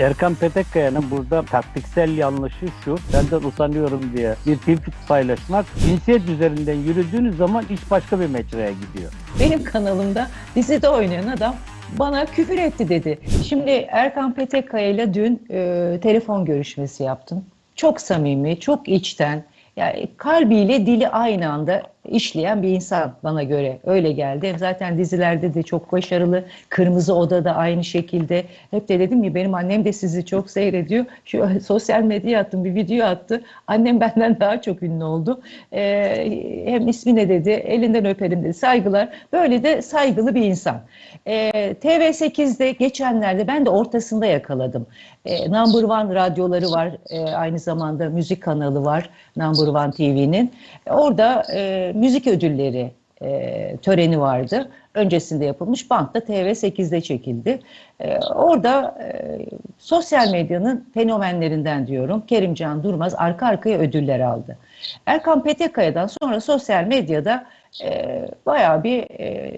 Erkan Petekkaya'nın burada taktiksel yanlışı şu, benden utanıyorum diye bir tweet paylaşmak, cinsiyet üzerinden yürüdüğünüz zaman iş başka bir mecraya gidiyor. Benim kanalımda dizide oynayan adam bana küfür etti dedi. Şimdi Erkan Petekkaya ile dün e, telefon görüşmesi yaptım. Çok samimi, çok içten, yani kalbiyle dili aynı anda işleyen bir insan bana göre öyle geldi. Zaten dizilerde de çok başarılı. Kırmızı Oda da aynı şekilde. Hep de dedim ki benim annem de sizi çok seyrediyor. Şu sosyal medyaya attım bir video attı. Annem benden daha çok ünlü oldu. Ee, hem ismi ne dedi, elinden öperim dedi. Saygılar. Böyle de saygılı bir insan. Ee, TV8'de geçenlerde ben de ortasında yakaladım. Ee, Number One radyoları var. Ee, aynı zamanda müzik kanalı var. Number One TV'nin. Orada e, müzik ödülleri e, töreni vardı. Öncesinde yapılmış. Bant'ta TV8'de çekildi. E, orada e, sosyal medyanın fenomenlerinden diyorum. Kerimcan Durmaz arka arkaya ödüller aldı. Erkan Petekkaya'dan sonra sosyal medyada e, bayağı bir e,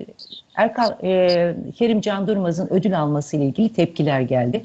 Erkan e, Kerimcan Durmaz'ın ödül alması ile ilgili tepkiler geldi.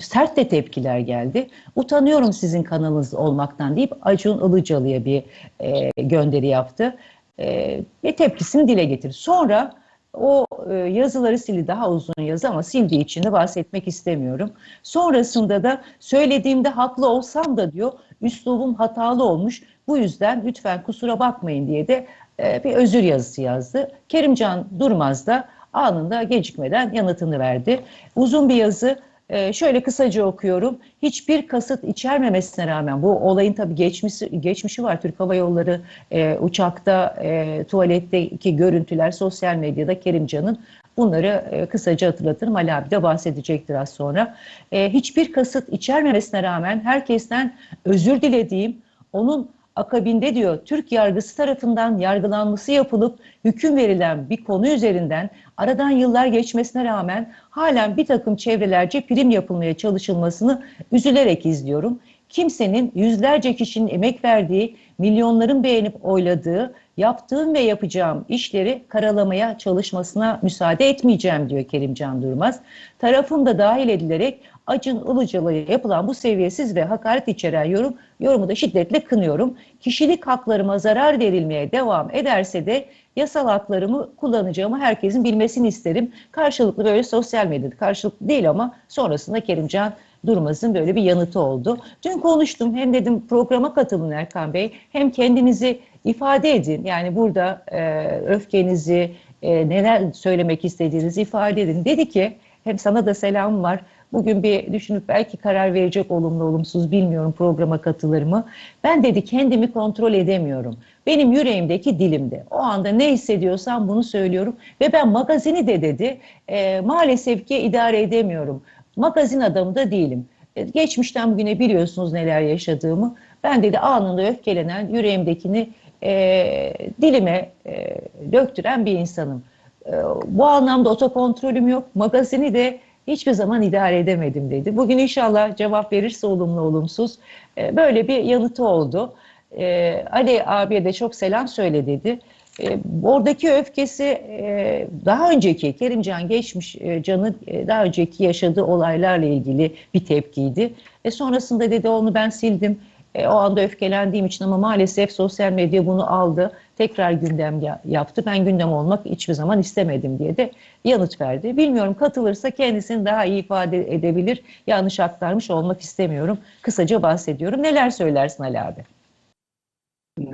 Sert de tepkiler geldi. Utanıyorum sizin kanalınız olmaktan deyip Acun Ilıcalı'ya bir e, gönderi yaptı. E, ve tepkisini dile getirdi. Sonra o e, yazıları sildi daha uzun yazı ama sildiği için de bahsetmek istemiyorum. Sonrasında da söylediğimde haklı olsam da diyor üslubum hatalı olmuş. Bu yüzden lütfen kusura bakmayın diye de e, bir özür yazısı yazdı. Kerimcan Durmaz da anında gecikmeden yanıtını verdi. Uzun bir yazı. Ee, şöyle kısaca okuyorum. Hiçbir kasıt içermemesine rağmen bu olayın tabii geçmişi, geçmişi var. Türk Hava Yolları e, uçakta e, tuvaletteki görüntüler sosyal medyada Kerimcan'ın bunları e, kısaca hatırlatırım. Ali abi de bahsedecektir az sonra. E, hiçbir kasıt içermemesine rağmen herkesten özür dilediğim, onun akabinde diyor Türk yargısı tarafından yargılanması yapılıp hüküm verilen bir konu üzerinden aradan yıllar geçmesine rağmen halen bir takım çevrelerce prim yapılmaya çalışılmasını üzülerek izliyorum. Kimsenin yüzlerce kişinin emek verdiği, milyonların beğenip oyladığı, yaptığım ve yapacağım işleri karalamaya çalışmasına müsaade etmeyeceğim diyor Kerimcan Durmaz. Tarafım da dahil edilerek Acın Ilıcalı'ya yapılan bu seviyesiz ve hakaret içeren yorum, yorumu da şiddetle kınıyorum. Kişilik haklarıma zarar verilmeye devam ederse de yasal haklarımı kullanacağımı herkesin bilmesini isterim. Karşılıklı böyle sosyal medyada karşılıklı değil ama sonrasında Kerimcan Durmaz'ın böyle bir yanıtı oldu. Dün konuştum hem dedim programa katılın Erkan Bey hem kendinizi ifade edin. Yani burada e, öfkenizi, e, neler söylemek istediğinizi ifade edin. Dedi ki hem sana da selam var. Bugün bir düşünüp belki karar verecek olumlu olumsuz bilmiyorum programa katılır mı. Ben dedi kendimi kontrol edemiyorum. Benim yüreğimdeki dilimde. O anda ne hissediyorsam bunu söylüyorum. Ve ben magazini de dedi e, maalesef ki idare edemiyorum. Magazin adamı da değilim. E, geçmişten bugüne biliyorsunuz neler yaşadığımı. Ben dedi anında öfkelenen yüreğimdekini e, dilime e, döktüren bir insanım. E, bu anlamda otokontrolüm yok. Magazini de hiçbir zaman idare edemedim dedi. Bugün inşallah cevap verirse olumlu olumsuz e, böyle bir yanıtı oldu. E, Ali abiye de çok selam söyle dedi. E, oradaki öfkesi e, daha önceki Kerimcan geçmiş e, Can'ın e, daha önceki yaşadığı olaylarla ilgili bir tepkiydi. E, sonrasında dedi onu ben sildim. E, o anda öfkelendiğim için ama maalesef sosyal medya bunu aldı. Tekrar gündem ya- yaptı. Ben gündem olmak hiçbir zaman istemedim diye de yanıt verdi. Bilmiyorum katılırsa kendisini daha iyi ifade edebilir. Yanlış aktarmış olmak istemiyorum. Kısaca bahsediyorum. Neler söylersin Ali abi?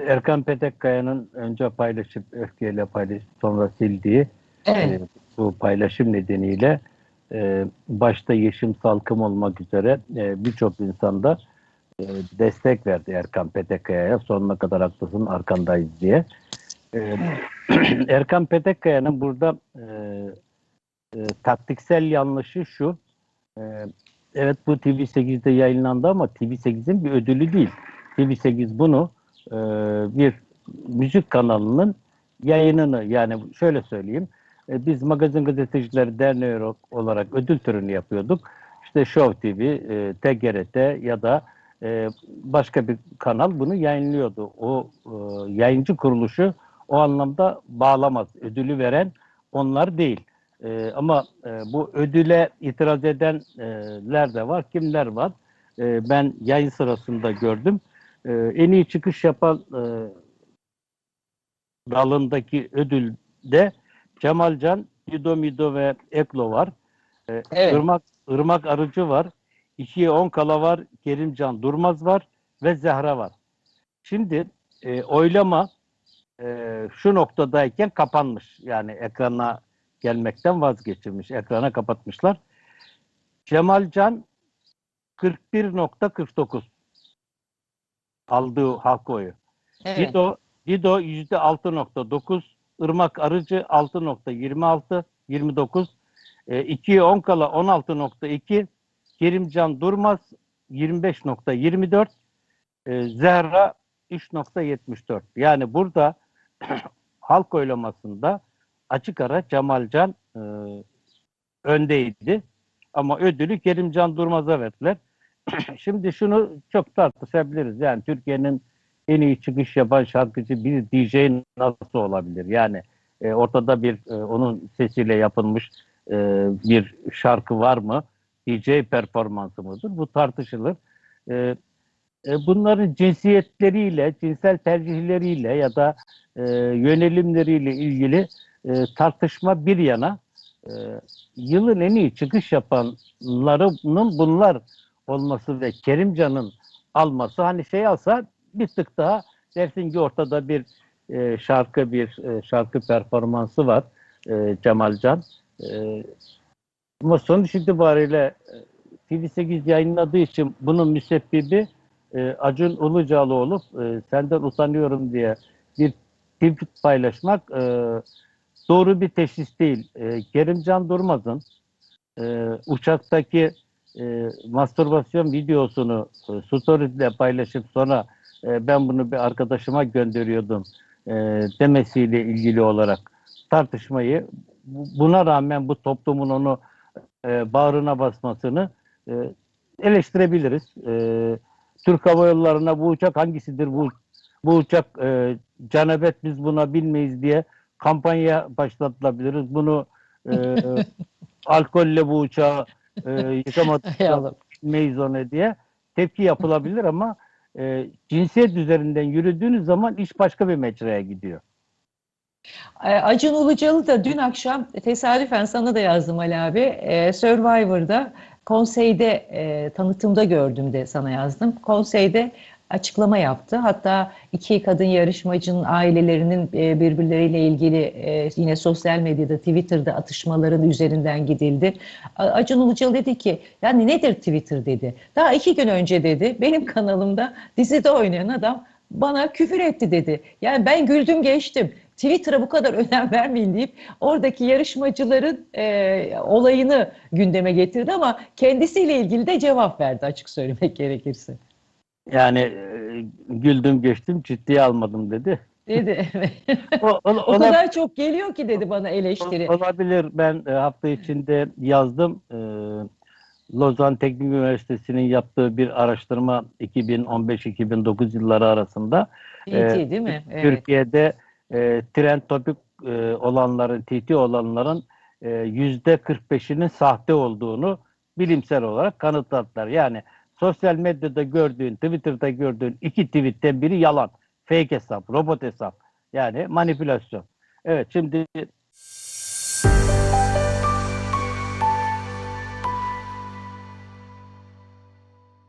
Erkan Petekkaya'nın önce paylaşıp öfkeyle paylaşıp sonra sildiği Evet. e, bu paylaşım nedeniyle e, başta Yeşim Salkım olmak üzere e, birçok insanda e, destek verdi Erkan Petekkaya'ya. Sonuna kadar haklısın arkandayız diye. E, Erkan Petekkaya'nın burada e, e, taktiksel yanlışı şu. e, evet bu TV8'de yayınlandı ama TV8'in bir ödülü değil. TV8 bunu e, bir müzik kanalının yayınını yani şöyle söyleyeyim. e, biz Magazin Gazetecileri Derneği olarak ödül töreni yapıyorduk. İşte Show TV, e, TGRT ya da e, başka bir kanal bunu yayınlıyordu. O e, yayıncı kuruluşu o anlamda bağlamaz. Ödülü veren onlar değil. E, ama e, bu ödüle itiraz edenler de var. Kimler var? E, ben yayın sırasında gördüm. E, en iyi çıkış yapan e, dalındaki ödülde Cemalcan, Dido Mido ve Eklo var. E, Evet. Irmak, Irmak Arıcı var. 2'ye 10 kala var. Kerimcan Durmaz var ve Zehra var. Şimdi e, oylama e, şu noktadayken kapanmış. Yani ekrana gelmekten vazgeçilmiş. Ekrana kapatmışlar. Cemalcan 41.49 aldığı halk oyu. Evet. Dido, Dido %6.9, Irmak Arıcı 6.26, 29, e, 2'ye 10 kala 16.2, Kerimcan Durmaz 25.24, e, Zehra 3.74. Yani burada halk oylamasında açık ara Cemalcan e, öndeydi. Ama ödülü Kerimcan Durmaz'a verdiler. Şimdi şunu çok tartışabiliriz. Yani Türkiye'nin en iyi çıkış yapan şarkıcı bir DJ nasıl olabilir? Yani e, ortada bir e, onun sesiyle yapılmış e, bir şarkı var mı? DJ performansı mıdır? Bu tartışılır. E, e, bunların cinsiyetleriyle, cinsel tercihleriyle ya da e, yönelimleriyle ilgili e, tartışma bir yana e, yılın en iyi çıkış yapanlarının bunlar olması ve Kerimcan'ın alması hani şey alsa bir tık daha dersin ki ortada bir e, şarkı bir e, şarkı performansı var e, Cemalcan. E, ama sonuç itibariyle e, TV8 yayınladığı için bunun müsebbibi e, Acun Ilıcalı olup e, senden utanıyorum diye bir tweet paylaşmak e, doğru bir teşhis değil. E, Kerimcan Durmaz'ın e, uçaktaki e, mastürbasyon videosunu e, story'de paylaşıp sonra e, ben bunu bir arkadaşıma gönderiyordum e, demesiyle ilgili olarak tartışmayı bu- buna rağmen bu toplumun onu e, bağrına basmasını e, eleştirebiliriz. E, Türk Hava Yolları'na bu uçak hangisidir bu bu uçak e, canebet biz buna bilmeyiz diye kampanya başlatılabiliriz. Bunu e, alkolle bu uçağı e, yıkamadık onu diye tepki yapılabilir ama e, cinsiyet üzerinden yürüdüğünüz zaman iş başka bir mecraya gidiyor. E, Acun Ilıcalı da dün akşam tesadüfen sana da yazdım Ali abi. E, Survivor'da konseyde e, tanıtımda gördüm de sana yazdım. Konseyde açıklama yaptı. Hatta iki kadın yarışmacının ailelerinin e, birbirleriyle ilgili e, yine sosyal medyada, Twitter'da atışmaların üzerinden gidildi. Acun Ilıcalı dedi ki yani nedir Twitter dedi. Daha iki gün önce dedi benim kanalımda dizide oynayan adam bana küfür etti dedi. Yani ben güldüm geçtim. Twitter'a bu kadar önem vermeyin deyip oradaki yarışmacıların e, olayını gündeme getirdi ama kendisiyle ilgili de cevap verdi açık söylemek gerekirse. Yani e, güldüm geçtim ciddiye almadım dedi. Dedi. O, o- o ola- kadar çok geliyor ki dedi bana eleştiri. olabilir. Ben e, hafta içinde yazdım. E, Lozan Teknik Üniversitesi'nin yaptığı bir araştırma 2015-2009 yılları arasında TT e, değil mi? Evet. Türkiye'de e, trend topik e, olanların, TT olanların e, yüzde 45'inin sahte olduğunu bilimsel olarak kanıtladılar. Yani sosyal medyada gördüğün, Twitter'da gördüğün iki tweetten biri yalan. Fake hesap, robot hesap. Yani manipülasyon. Evet şimdi